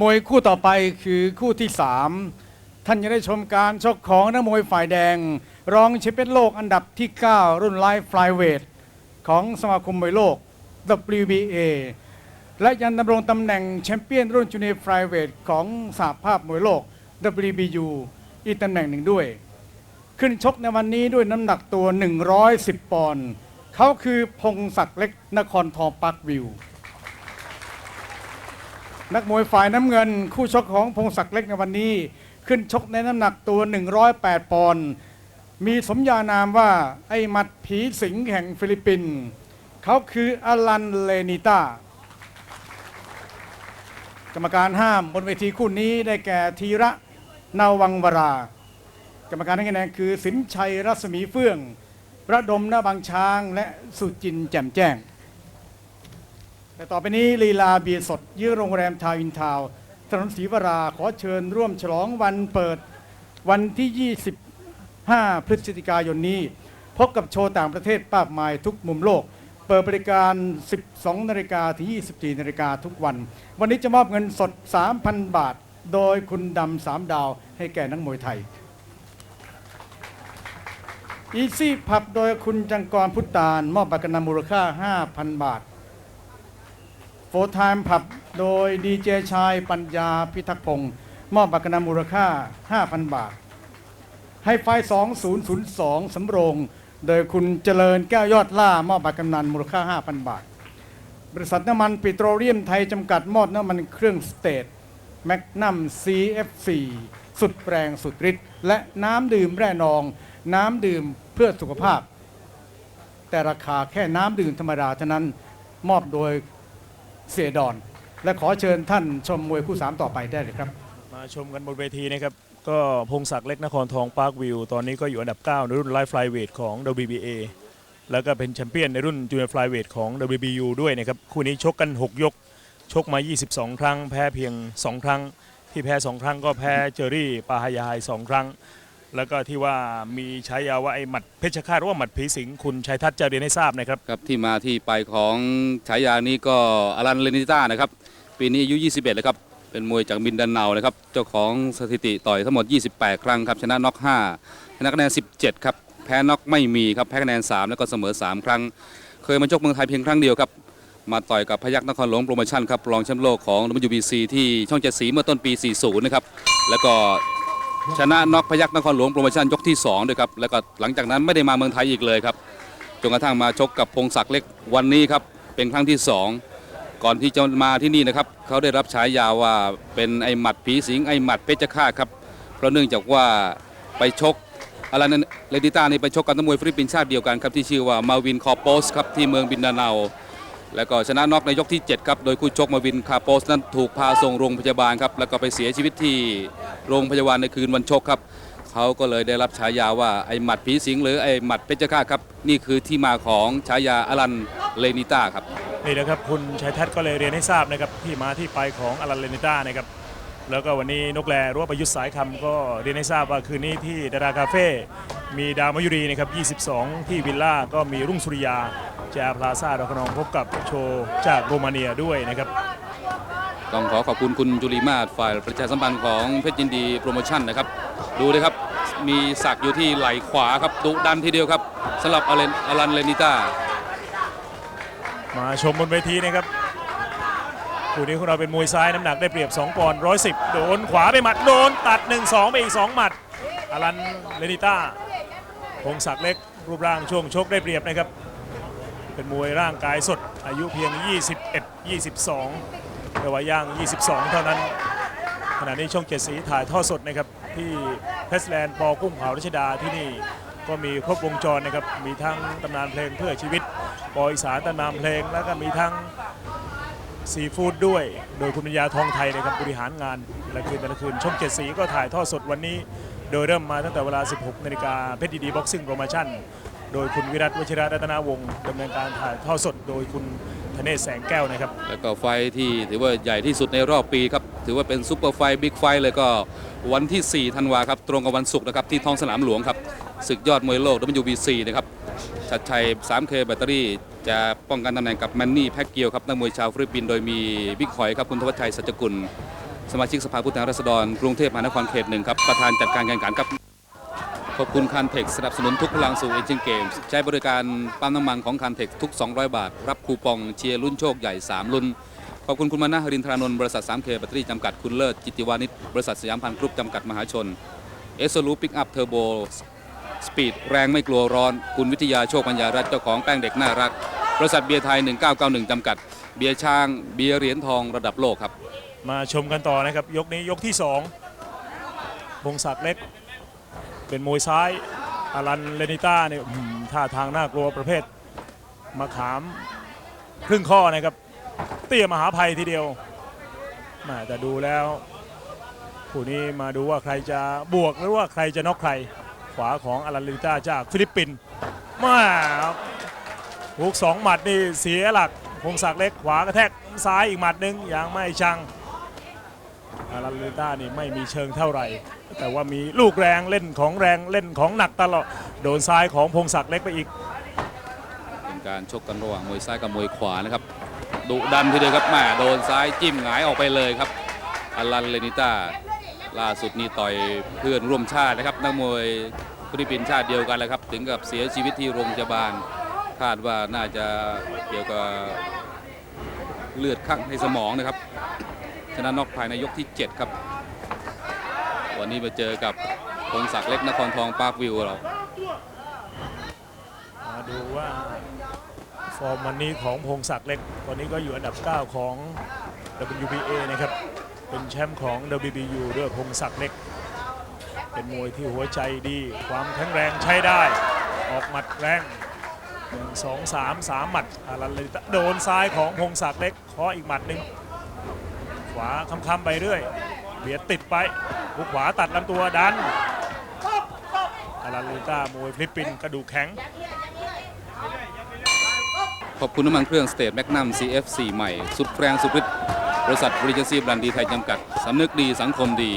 มวยคู่ต่อไปคือคู่ที่ 3 ท่านจะได้ชมการชกของนักมวยฝ่ายแดง รองแชมเปี้ยนโลกอันดับที่ 9 รุ่นไลฟ์ฟลายเวทของสมาคมมวยโลก WBA และยังดำรงตำแหน่งแชมเปี้ยนรุ่นจูเนียร์ฟลายเวทของสหภาพมวยโลก WBU อีกตำแหน่งหนึ่งด้วย ขึ้นชกในวันนี้ด้วยน้ำหนักตัว 110 ปอนด์เขาคือพงศักดิ์เล็กนครทองปักวิว นักมวยฝ่ายน้ำเงิน คู่ชกของพงศักดิ์เล็กในวันนี้ ขึ้นชกในน้ำหนักตัว 108 ปอนด์มีสมญานามว่าไอ้มัดผีสิงแห่งฟิลิปปินส์เขาคืออลันเลนิต้ากรรมการห้ามบนเวทีคู่นี้ได้แก่ธีระนาวังวรา กรรมการให้คะแนนคือสินชัยรัศมีเฟื่อง ระดมหน้าบางช้างและสุจินแจ่มแจ้ง แต่ต่อไปนี้ลีลาเบียร์สดยื้อโรงแรมทาวอินทาวถนนศรีวราขอเชิญร่วมฉลองวันเปิดวันที่ 25 พฤศจิกายนนี้ พบกับโชว์ต่างประเทศปากมายทุกมุมโลก เปิดบริการ 12 นาฬิกาถึง 24 นาฬิกาทุกวัน วันนี้จะมอบเงินสด 3,000 บาท โดยคุณดำสามดาวให้แก่นักมวยไทยอีซี่ผับโดยคุณจังกรพุทธานมอบบัตรกำนำมูลค่า 5,000 บาท ฟร์ไทม์ผับโดยดีเจชายปัญญาพิทักษ์พงศ์มอบบัตรกำนำมูลค่า 5,000 บาท ให้ไฟ2002 สำโรง โดยคุณเจริญแก้วยอดล่ามอบบัตรกำนันมูลค่า 5,000 บาท บริษัทน้ำมันปิโตรเลียมไทยจำกัดมอบน้ำมันเครื่องสเตทแมกนัม CFC สุดแรงสุดฤทธิ์และน้ำดื่มแร่นอง น้ำดื่มเพื่อสุขภาพ แต่ราคาแค่น้ำดื่มธรรมดาเท่านั้นมอบโดย เสียดอน และขอเชิญท่านชมมวยคู่สามต่อไปได้เลยครับ มาชมกันบนเวทีนะครับ ก็พงศักดิ์เล็กนครทองปาร์ควิว ตอนนี้ก็อยู่อันดับ 9 ในรุ่นไลฟ์ฟลายเวทของ WBA แล้วก็เป็นแชมเปี้ยนในรุ่นจูเนียร์ฟลายเวทของ WBU ด้วยนะครับ คู่นี้ชกกัน 6 ยก ชกมา 22 ครั้ง แพ้เพียง 2 ครั้ง ที่แพ้ 2 ครั้งก็แพ้เจอรี่ปาฮายาย 2 ครั้ง แล้วก็ที่ว่ามีใช้ยาว่าไอ้หมัดเพชรฆาตหรือว่าหมัดผีสิงคุณชัยทัศน์จะเรียนให้ทราบนะครับ ครับที่มาที่ไปของฉายานี้ก็อลันเลนิต้านะครับ ปีนี้อายุ 21 แล้วครับ เป็นมวยจากมินดันเนานะครับ เจ้าของสถิติต่อยทั้งหมด 28 ครั้งครับ ชนะน็อก5ชนะคะแนน 17 ครับ แพ้น็อกไม่มีครับ แพ้คะแนน 3 แล้วก็เสมอ 3 ครั้ง เคยมาชกเมืองไทยเพียงครั้งเดียวครับ มาต่อยกับพยักนครหลวงโปรโมชั่นครับ รองแชมป์โลกของ WBC ที่ช่องเจ็ดสีเมื่อต้นปี 40 นะครับ แล้วก็ ชนะน็อกพยักนครหลวงโปรโมชั่นยกที่2ด้วยครับแล้วก็หลังจากนั้นไม่ได้มาเมืองไทยอีกเลยครับจนกระทั่งมาชกกับพงศักดิ์เล็กวันนี้ครับเป็นครั้งที่ 2 ก่อนที่จะมาที่นี่นะครับเขาได้รับฉายาว่าเป็นไอหมัดผีสิงไอหมัดเพชรฆาตครับเพราะเนื่องจากว่าไปชกอะไรนั้นเลดิต้านี่ไปชกกันักมวยฟิลิปปินส์ชาติเดียวกันครับที่ชื่อว่ามาวินคอร์โปสครับที่เมืองบินดาเนา แล้วก็ชนะน็อกในยกที่ 7 ครับ โดยคู่ชกมาวินคาโปสนั้นถูกพาส่งโรงพยาบาลครับ แล้วก็ไปเสียชีวิตที่โรงพยาบาลในคืนวันชกครับ เขาก็เลยได้รับฉายาว่าไอหมัดผีสิงหรือไอหมัดเพชรฆาตครับ นี่คือที่มาของฉายาอลันเลนิต้าครับ นี่นะครับคุณชัยทัศน์ก็เลยเรียนให้ทราบนะครับที่มาที่ไปของอลันเลนิต้านะครับ แล้วก็วันนี้นกแลหรือว่าประยุทธ์สายคำก็เรียนให้ทราบว่าคืนนี้ที่ดาราคาเฟ่มีดาวมายุรีนะครับ 22 ที่วิลล่าก็มีรุ่งสุริยา จาพลาซาดอกขนองพบกับโชว์จากโรมาเนียด้วยนะครับ ต้องขอขอบคุณคุณจุลีมาศฝ่ายประชาสัมพันธ์ของเพชรยินดีโปรโมชั่นนะครับ ดูเลยครับมีสักอยู่ที่ไหล่ขวาครับดุดันทีเดียวครับสำหรับอลันอลันเลนิต้ามาชมบนเวทีนะครับคู่นี้ของเราเป็นมวยซ้ายน้ำหนักได้เปรียบ 2ปอนด์110 โดนขวาไปหมัดโดนตัด 1-2 ไปอีก 2 หมัดอลันเลนิต้าพงศักดิ์เล็กรูปร่างช่วงชกได้เปรียบนะครับ เป็นมวยร่างกายสด อายุเพียง 21 22แต่ว่าย่าง 22 เท่านั้น ขณะนี้ช่องเจ็ดสีถ่ายทอดสดนะครับที่เพสแลนด์ปอกุ้งเผารัชดาที่นี่ก็มีครบวงจรนะครับมีทั้งตำนานเพลงเพื่อชีวิตปออีสานตำนานเพลงแล้วก็มีทั้งซีฟู้ดด้วย โดยคุณปัญญาทองไทยนะครับบริหารงานและคืนแต่ละคืนช่องเจ็ดสีก็ถ่ายทอดสดวันนี้ โดยเริ่มมาตั้งแต่เวลา 16 นาฬิกาเพชรดีดีบ็อกซิ่งโปรโมชั่น โดยคุณวิรัตวชิระรัตนาวงศ์ดำเนินการถ่ายทอดสดโดยคุณธเนศแสงแก้วนะครับ แล้วก็ไฟท์ที่ถือว่าใหญ่ที่สุดในรอบปีครับ ถือว่าเป็นซุปเปอร์ไฟท์บิ๊กไฟท์เลยก็วันที่ 4 ธันวาครับ ตรงกับวันศุกร์นะครับ ที่ท้องสนามหลวงครับศึกยอดมวยโลก WBC นะครับชัดชัย 3K แบตเตอรี่ จะป้องกันตำแหน่งกับแมนนี่แพ็กเกียวครับนักมวยชาวฟิลิปปินส์โดยมีบิ๊กหอยครับคุณทวัชชัยสัจกุล สมาชิกสภาผู้แทนราษฎรกรุงเทพมหานครเขตหนึ่งครับประธานจัดการแข่งขันครับ ขอบคุณคันเทคสนับสนุนทุกพลังสู่เอเชียนเกมส์ใช้บริการปั๊มน้ำมันของคันเทคทุก 200 บาท รับคูปองเชียร์รุ่นโชคใหญ่ 3 รุ่น ขอบคุณคุณมานะฮรินทรานนท์บริษัท 3K แบตเตอรี่จำกัดคุณเลิศ จิติวานิชบริษัทสยามพันธ์กรุ๊ปจำกัดมหาชนเอสโลูปิกอัพเทอร์โบสปีดแรงไม่กลัวร้อน คุณวิทยาโชคปัญญารัตเจ้าของแป้งเด็กน่ารัก บริษัทเบียร์ไทย 1991จำกัด เบียร์ช้าง เบียร์เหรียญทองระดับโลกครับ มาชมกันต่อนะครับ ยกนี้ยกที่2พงศักดิ์เล็ก เป็นมวยซ้ายอารันเลนิต้าเนี่ยท่าทางน่ากลัวประเภทมาขามครึ่งข้อนะครับ เตี้ยมหาภัยทีเดียวม่แต่ดูแล้วคู่นี้มาดูว่าใครจะบวกหรือว่าใครจะน็อกใคร ขวาของอารันเลนิต้าจากฟิลิปปินส์มาหุกสองหมัดนี่เสียหลักพงศักดิ์เล็กขวากระแทกซ้ายอีกหมัดหนึงยังไม่ชัง อารันเลต้านี่ไม่มีเชิงเท่าไหร่ แต่ว่ามีลูกแรงเล่นของแรงเล่นของหนักตลอด โดนซ้ายของพงศักดิ์เล็กไปอีก เป็นการชกกันระหว่างมวยซ้ายกับมวยขวานะครับดุดันทีเดียวครับแม่โดนซ้ายจิ้มหงายออกไปเลยครับอาลันเลนิต้าล่าสุดนี่ต่อยเพื่อนร่วมชาตินะครับนักมวยฟิลิปปินส์ชาติเดียวกันเลยครับ ถึงกับเสียชีวิตที่โรงพยาบาลคาดว่าน่าจะเกี่ยวกับเลือดข้างในสมองนะครับ ชนะน็อกภายในยกที่ 7 ครับ วันนี้มาเจอกับพงศักดิ์เล็กนครทองปาร์ควิวเรามาดูว่าฟอร์มวันนี้ของพงศักดิ์เล็กตอนนี้ก็อยู่อันดับ 9 ของ WBA นะครับ เป็นแชมป์ของ WBU ด้วยพงศักดิ์เล็ก เป็นมวยที่หัวใจดี ความแข็งแรงใช้ได้ ออกหมัดแรงหนึ่งสองสามสามหมัดอารันเลยโดนซ้ายของพงศักดิ์เล็กเคาะอีกหมัดหนึ่งาค้ำๆไปเรื่อย เบียดติดไปหุกขวาตัดลำตัวดันอารันลูต้ามวยฟิลิปปินส์กระดูกแข็ง ขอบคุณน้ำมันเครื่องสเตทแมกนัม CF4 ใหม่ สุดแรงสุดฤทธิ์บริษัทบริจซีบรันดีไทยจำกัด สำนึกดีสังคมดี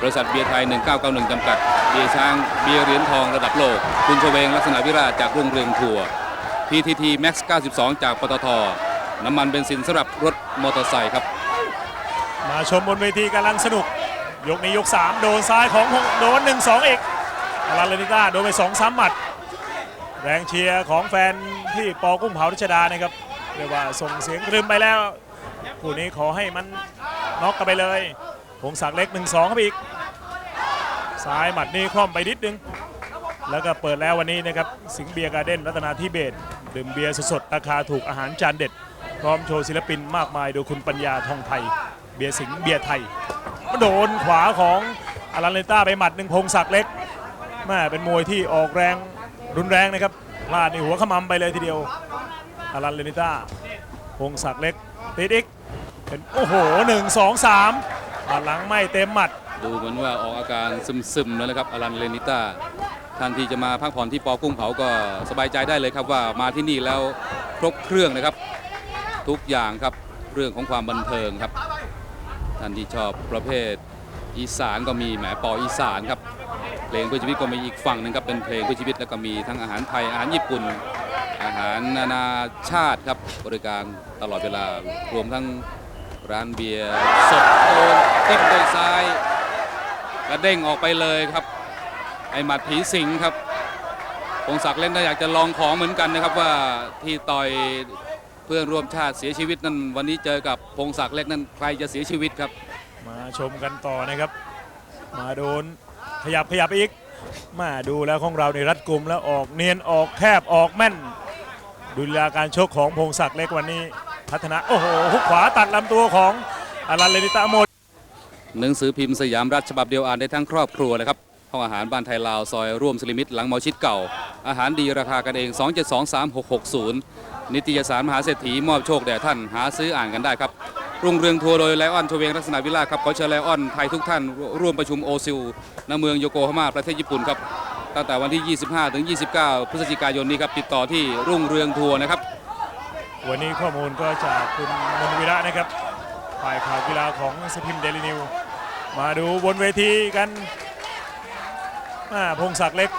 บริษัทเบียร์ไทย 1991 จำกัด เบียร์ช้าง เบียร์เหรียญทองระดับโลก คุณชเวงลักษณะวิราชจากรุ่งเรืองทัวร์ PTT Max 92 จากปตท น้ำมันเบนซินสำหรับรถมอเตอร์ไซค์ครับ มาชมบนเวทีกำลังสนุก ยกนี้ยก 3 โดนซ้ายของโดน 1 2 อีกอารันเลนิต้าโดนไป2ซ้ำหมัด แรงเชียร์ของแฟนที่ปอกุ้งเผารัชดานะครับเรียกว่าส่งเสียงรึมไปแล้วคู่นี้ขอให้มันน็อกกันไปเลยพงศักเล็ก 1 2 ครับอีก ซ้ายหมัดนี้คล่อมไปนิดนึง แล้วก็เปิดแล้ววันนี้นะครับสิงเบียร์การ์เด้นรัตนาธิเบศรดื่มเบียร์สดๆราคาถูกอาหารจานเด็ด พร้อมโชว์ศิลปินมากมายโดยคุณปัญญาทองไทย เบียร์สิงห์เบียร์ไทยโดนขวาของอารันเลต้าไปหมัดหนึ่งพงศักดิ์เล็กแม่เป็นมวยที่ออกแรงรุนแรงนะครับพลาดในหัวขมำไปเลยทีเดียวอารันเลนิต้าพงศักดิ์เล็กติดอีกเป็นโอ้โหหนึ่งสองสามหลังไม่เต็มหมัด ดูเหมือนว่าออกอาการซึมๆแล้วนะครับอลันเลนิต้าท่านที่จะมาพักผ่อนที่ปอกุ้งเผาก็สบายใจได้เลยครับว่ามาที่นี่แล้วครบเครื่องนะครับ ทุกอย่างครับเรื่องของความบันเทิงครับ ท่านที่ชอบประเภทอีสานก็มีแหมปออีสานครับเพลงเพื่อชีวิตก็มีอีกฝั่งหนึ่งครับเป็นเพลงเพื่อชีวิตแล้วก็มีทั้งอาหารไทยอาหารญี่ปุ่น อาหารนานาชาติครับบริการตลอดเวลารวมทั้งร้านเบียร์สดโดนติ้มด้วยซ้ายกระเด้งออกไปเลยครับ ไอหมัดผีสิงครับพงศักดิ์เล่นก็อยากจะลองของเหมือนกันนะครับว่าที่ต่อย เพื่อนร่วมชาติเสียชีวิตนั้นวันนี้เจอกับพงศักดิ์เล็กนั้นใครจะเสียชีวิตครับ มาชมกันต่อนะครับ มาโดนขยับขยับอีก มาดูแล้วของเราในรัดกลุ่มแล้วออกเนียนออกแคบออกแม่น ดูลีลาการชกของพงศักดิ์เล็กวันนี้พัฒนาโอ้โหหุกขวาตัดลำตัวของอารันเลนิตาโมดหนังสือพิมพ์สยามรัฐฉบับเดียวอ่านได้ทั้งครอบครัวเลยครับ ห้องอาหารบ้านไทยลาวซอยร่วมสลิมิตหลังมาชิดเก่า อาหารดีราคากันเอง 2723660 นิตยสารมหาเศรษฐีมอบโชคแด่ท่านหาซื้ออ่านกันได้ครับรุ่งเรืองทัวร์โดยไลออนชเวงลักษณะวิลาครับขอเชิญไลออนไทยทุกท่านร่วมประชุมโอซิลณเมืองโยโกฮาม่าประเทศญี่ปุ่นครับตั้งแต่วันที่ 25 ถึง 29 พฤศจิกายนนี้ครับติดต่อที่รุ่งเรืองทัวร์นะครับ วันนี้ข้อมูลก็จากคุณมนวิระนะครับฝ่ายข่าวกีฬาของสพิมเดลินิว มาดูบนเวทีกัน อ่าพงศักดิ์เล็ก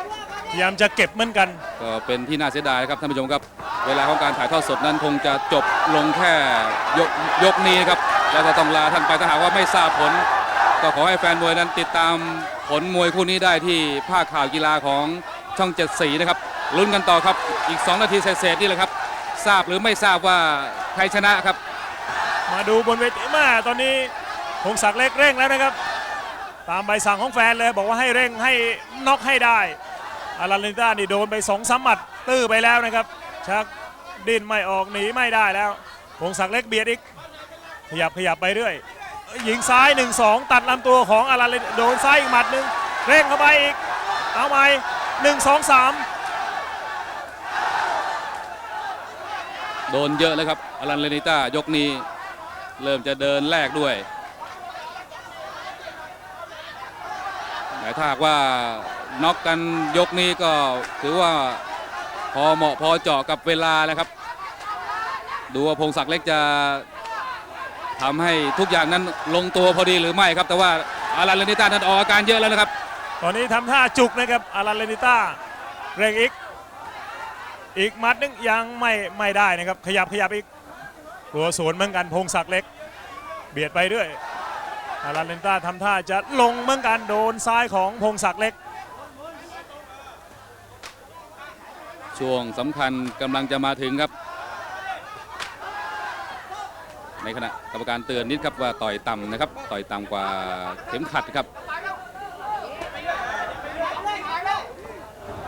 พยายามจะเก็บเหมือนกัน ก็เป็นที่น่าเสียดายครับท่านผู้ชมครับ เวลาของการถ่ายทอดสดนั้นคงจะจบลงแค่ยกยกนี้ครับแล้วก็ต้องลาท่านไปถ้าหากว่าไม่ทราบผล ก็ขอให้แฟนมวยนั้นติดตามผลมวยคู่นี้ได้ที่ภาคข่าวกีฬาของช่องเจ็ดสีนะครับลุ้นกันต่อครับอีก 2 นาทีเศษๆนี่แหละครับ ทราบหรือไม่ทราบว่าใครชนะครับ มาดูบนเวทีแม่ตอนนี้พงศักดิ์เล็กเร่งแล้วนะครับ ตามใบสั่งของแฟนเลยบอกว่าให้เร่งให้น็อกให้ได้อารันเลนิต้านี่โดนไปสองสามหมัดตื้อไปแล้วนะครับชักดิ้นไม่ออกหนีไม่ได้แล้วพงศักดิ์เล็กเบียดอีกขยับขยับไปเรื่อยยิงซ้าย 1-2 ตัดลำตัวของอารันเลนโดนซ้ายอีกหมัดหนึ่งเร่งเข้าไปอีกเอาใหม่หนึ่งสองสามโดนเยอะแล้วครับอลันเลนิต้ายกนี้ เริ่มจะเดินแรกด้วย แต่ถ้าว่าน็อกกันยกนี้ก็ถือว่าพอเหมาะพอเจาะกับเวลานะครับ ดูว่าพงศักดิ์เล็กจะทำให้ทุกอย่างนั้นลงตัวพอดีหรือไม่ครับ แต่ว่าอารันเลนิต้านั้นออกอาการเยอะแล้วนะครับ ตอนนี้ทำท่าจุกนะครับอารันเลนิต้าเร่งอีก อีกมัดนึงยังไม่ไม่ได้นะครับ ขยับขยับอีกกลัวสวนเหมือนกันพงศักดิ์เล็ก เบียดไปเรื่อย อารันเลนต้าทำท่าจะลงเหมือนกันโดนซ้ายของพงศักดิ์เล็ก ช่วงสำคัญกำลังจะมาถึงครับ ในขณะกรรมการเตือนนิดครับว่าต่อยต่ำนะครับ ต่อยต่ำกว่าเข็มขัดครับ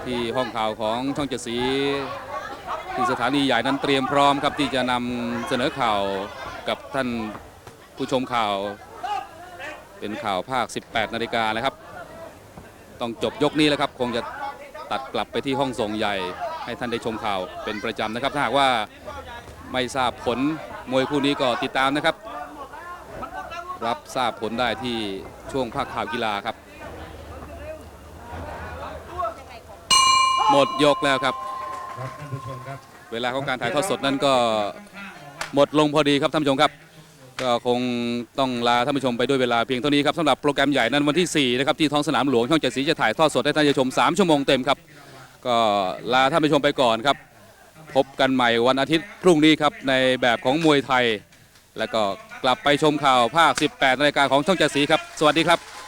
ที่ห้องข่าวของช่องเจ็ดสีที่สถานีใหญ่นั้นเตรียมพร้อมครับที่จะนำเสนอข่าวกับท่านผู้ชมข่าว เป็นข่าวภาค 18 นาฬิกานะครับ ต้องจบยกนี้แล้วครับ คงจะตัดกลับไปที่ห้องส่งใหญ่ ให้ท่านได้ชมข่าวเป็นประจำนะครับ ถ้าหากว่าไม่ทราบผลมวยคู่นี้ก็ติดตามนะครับ รับทราบผลได้ที่ช่วงภาคข่าวกีฬาครับ หมดยกแล้วครับ เวลาของการถ่ายทอดสดนั้นก็หมดลงพอดีครับท่านผู้ชมครับ ก็คงต้องลาท่านผู้ชมไปด้วยเวลาเพียงเท่านี้ครับสำหรับโปรแกรมใหญ่นั้นวันที่ 4 นะครับ ที่ท้องสนามหลวงช่องเจ็ดสีจะถ่ายทอดสดให้ท่านผู้ชม 3 ชั่วโมงเต็มครับ ก็ลาท่านผู้ชมไปก่อนครับ พบกันใหม่วันอาทิตย์พรุ่งนี้ครับ ในแบบของมวยไทย แล้วก็กลับไปชมข่าวภาค 18นาฬิกาของช่องเจ็ดสีครับ สวัสดีครับ